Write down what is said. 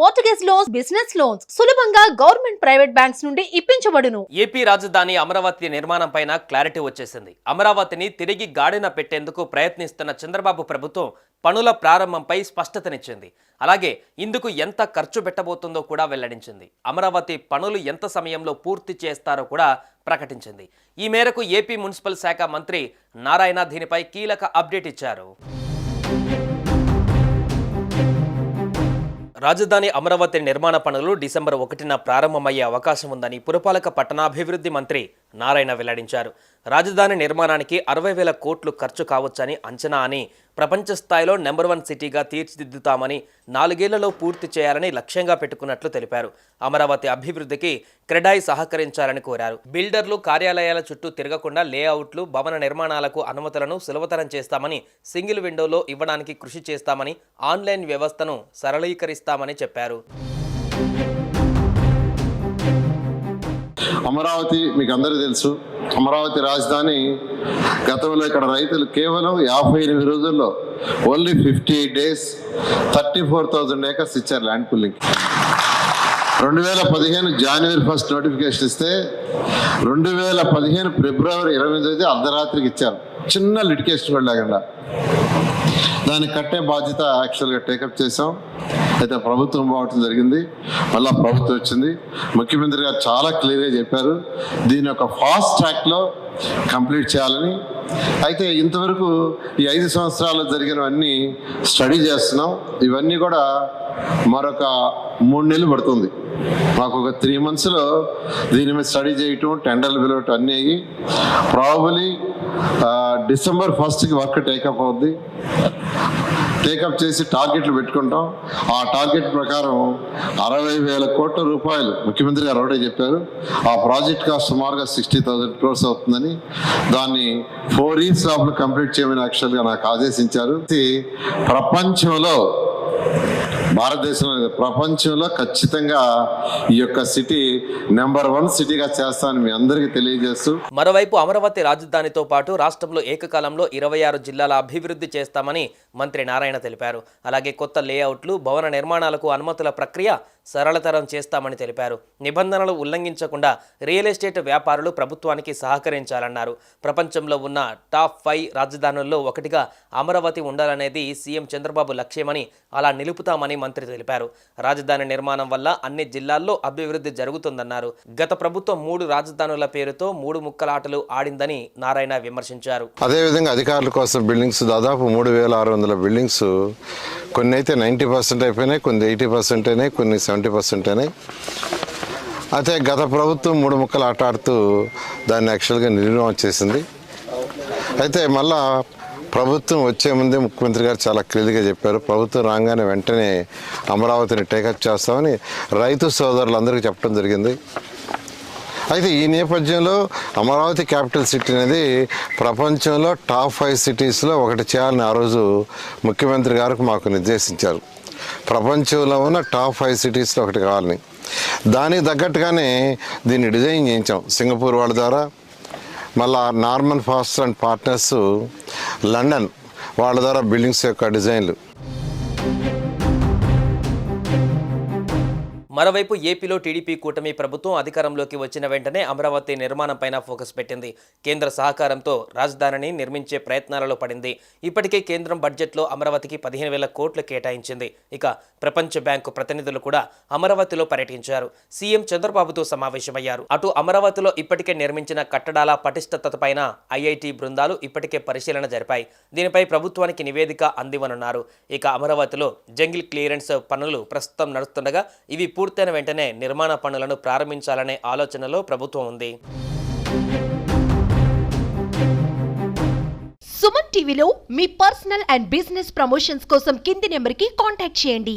Mortgage loans business loans సులభంగా government private banks నుండి ఇప్పించబడును. ఏపీ రాజధాని అమరావతి నిర్మాణం పైన క్లారిటీ వచ్చేసింది. అమరావతిని తిరిగి గాడిన పెట్టేందుకు ప్రయత్నిస్తున్న చంద్రబాబు ప్రభుత్వం పనుల ప్రారంభంపై స్పష్టతనిచ్చింది. అలాగే ఇందుకు ఎంత ఖర్చు పెట్టబోతుందో కూడా వెల్లడించింది. అమరావతి పనులు ఎంత సమయంలో పూర్తి చేస్తారో కూడా ప్రకటించింది. ఈ మేరకు ఏపీ మున్సిపల్ శాఖ మంత్రి నారాయణ దీనిపై కీలక అప్డేట్ ఇచ్చారు. రాజధాని అమరావతి నిర్మాణ పనులు డిసెంబర్ ఒకటిన ప్రారంభమయ్యే అవకాశం ఉందని పురపాలక పట్టణాభివృద్ధి మంత్రి నారాయణ వెల్లడించారు. రాజధాని నిర్మాణానికి అరవై వేల కోట్లు ఖర్చు కావచ్చని అంచనా అని ప్రపంచ స్థాయిలో నెంబర్ వన్ సిటీగా తీర్చిదిద్దుతామని నాలుగేళ్ళలో పూర్తి చేయాలని లక్ష్యంగా పెట్టుకున్నట్లు తెలిపారు. అమరావతి అభివృద్ధికి క్రెడాయి సహకరించాలని కోరారు. బిల్డర్లు కార్యాలయాల చుట్టూ తిరగకుండా లేఅవుట్లు భవన నిర్మాణాలకు అనుమతులను సులభతరం చేస్తామని సింగిల్ విండోలో ఇవ్వడానికి కృషి చేస్తామని ఆన్లైన్ వ్యవస్థను సరళీకరిస్తామని చెప్పారు. అమరావతి మీకు అందరూ తెలుసు. అమరావతి రాజధాని గతంలో ఇక్కడ రైతులు కేవలం యాభై ఎనిమిది రోజుల్లో only fifty eight days thirty four thousand acres ఇచ్చారు ల్యాండ్ పుల్లింగ్ రెండు వేల పదిహేను జనవరి ఫస్ట్ నోటిఫికేషన్ ఇస్తే రెండు వేల పదిహేను ఫిబ్రవరి ఇరవై ఎనిమిది అర్ధరాత్రికి ఇచ్చారు. చిన్న లిటికేషన్ కూడా లేకుండా దానికి కట్టే బాధ్యత యాక్చువల్గా టేకప్ చేసాం అయితే ప్రభుత్వం పోవటం జరిగింది. మళ్ళా ప్రభుత్వం వచ్చింది. ముఖ్యమంత్రి గారు చాలా క్లియర్గా చెప్పారు. దీని యొక్క ఫాస్ట్ ట్రాక్లో కంప్లీట్ చేయాలని. అయితే ఇంతవరకు ఈ ఐదు సంవత్సరాలు జరిగినవన్నీ స్టడీ చేస్తున్నాం. ఇవన్నీ కూడా మరొక మూడు నెలలు పడుతుంది. మాకు ఒక త్రీ మంత్స్లో దీని మీద స్టడీ చేయటం టెండర్లు పిలవటం అన్నీ అయ్యి ప్రాబలీ డిసెంబర్ ఫస్ట్కి వర్క్ టేకప్ అవుద్ది. టేకప్ చేసి టార్గెట్లు పెట్టుకుంటాం. ఆ టార్గెట్ ప్రకారం అరవై వేల కోట్ల రూపాయలు ముఖ్యమంత్రి గారు ఒకటే చెప్పారు. ఆ ప్రాజెక్ట్ కాస్ట్ సుమారుగా సిక్స్టీ థౌసండ్ క్రోర్స్ అవుతుందని దాన్ని ఫోర్ ఇయర్స్ లోపల కంప్లీట్ చేయమని యాక్చువల్గా నాకు ఆదేశించారు. ఇది ప్రపంచంలో భారతదేశంలో ప్రపంచంలో ఖచ్చితంగా ఈ యొక్క సిటీ నెంబర్ వన్ సిటీగా చేస్తానని మీ అందరికీ తెలియజేస్తూ మరోవైపు అమరావతి రాజధానితో పాటు రాష్ట్రంలో ఏకకాలంలో ఇరవై ఆరు జిల్లాల అభివృద్ధి చేస్తామని మంత్రి నారాయణ తెలిపారు. అలాగే కొత్త లేఅవుట్లు భవన నిర్మాణాలకు అనుమతుల ప్రక్రియ సరళతరం చేస్తామని తెలిపారు. నిబంధనలు ఉల్లంఘించకుండా రియల్ ఎస్టేట్ వ్యాపారులు ప్రభుత్వానికి సహకరించాలన్నారు. ప్రపంచంలో ఉన్న టాప్ ఫైవ్ రాజధానుల్లో ఒకటిగా అమరావతి ఉండాలనేది సీఎం చంద్రబాబు లక్ష్యమని అలా నిలుపుతామని మంత్రి తెలిపారు. రాజధాని నిర్మాణం వల్ల అన్ని జిల్లాల్లో అభివృద్ధి జరుగుతుందన్నారు. గత ప్రభుత్వం మూడు రాజధానుల పేరుతో మూడు ముక్కలాటలు ఆడిందని నారాయణ విమర్శించారు. అదేవిధంగా అధికారుల కోసం బిల్డింగ్స్ దాదాపు మూడు వేల ఆరు వందల బిల్డింగ్స్ కొన్ని అయితే నైంటీ పర్సెంట్ అయిపోయినాయి కొన్ని ఎయిటీ పర్సెంట్ అయినాయి కొన్ని సెవెంటీ పర్సెంట్ అయినాయి అయితే గత ప్రభుత్వం మూడు ముక్కలు ఆట ఆడుతూ దాన్ని యాక్చువల్గా నిర్ణయం చేసింది. అయితే మళ్ళా ప్రభుత్వం వచ్చే ముందే ముఖ్యమంత్రి గారు చాలా క్లియర్గా చెప్పారు. ప్రభుత్వం రాగానే వెంటనే అమరావతిని టేకప్ చేస్తామని రైతు సోదరులందరికీ చెప్పడం జరిగింది. అయితే ఈ నేపథ్యంలో అమరావతి క్యాపిటల్ సిటీ అనేది ప్రపంచంలో టాప్ ఫైవ్ సిటీస్లో ఒకటి చేయాలని ఆ రోజు ముఖ్యమంత్రి గారికి మాకు నిర్దేశించారు. ప్రపంచంలో ఉన్న టాప్ ఫైవ్ సిటీస్లో ఒకటి కావాలని దానికి తగ్గట్టుగానే దీన్ని డిజైన్ చేయించాం. సింగపూర్ వాళ్ళ ద్వారా మళ్ళా Norman Foster and partners London వాళ్ళ ద్వారా బిల్డింగ్స్ యొక్క డిజైన్లు. మరోవైపు ఏపీలో టీడీపీ కూటమి ప్రభుత్వం అధికారంలోకి వచ్చిన వెంటనే అమరావతి నిర్మాణంపైన ఫోకస్ పెట్టింది. కేంద్ర సహకారంతో రాజధానిని నిర్మించే ప్రయత్నాలలో పడింది. ఇప్పటికే కేంద్రం బడ్జెట్లో అమరావతికి పదిహేను వేల కోట్లు కేటాయించింది. ఇక ప్రపంచ బ్యాంకు ప్రతినిధులు కూడా అమరావతిలో పర్యటించారు. సీఎం చంద్రబాబుతో సమావేశమయ్యారు. అటు అమరావతిలో ఇప్పటికే నిర్మించిన కట్టడాల పటిష్టతపైన ఐఐటి బృందాలు ఇప్పటికే పరిశీలన జరిపాయి. దీనిపై ప్రభుత్వానికి నివేదిక అందివనున్నారు ఇక అమరావతిలో జంగిల్ క్లియరెన్స్ పనులు ప్రస్తుతం నడుస్తుండగా ఇవి పూర్తయిన వెంటనే నిర్మాణ పనులను ప్రారంభించాలనే ఆలోచనలో ప్రభుత్వం ఉంది. సుమన్ టీవీలో మీ పర్సనల్ అండ్ బిజినెస్ ప్రమోషన్స్ కోసం కింది నెంబర్కి కాంటాక్ట్ చేయండి.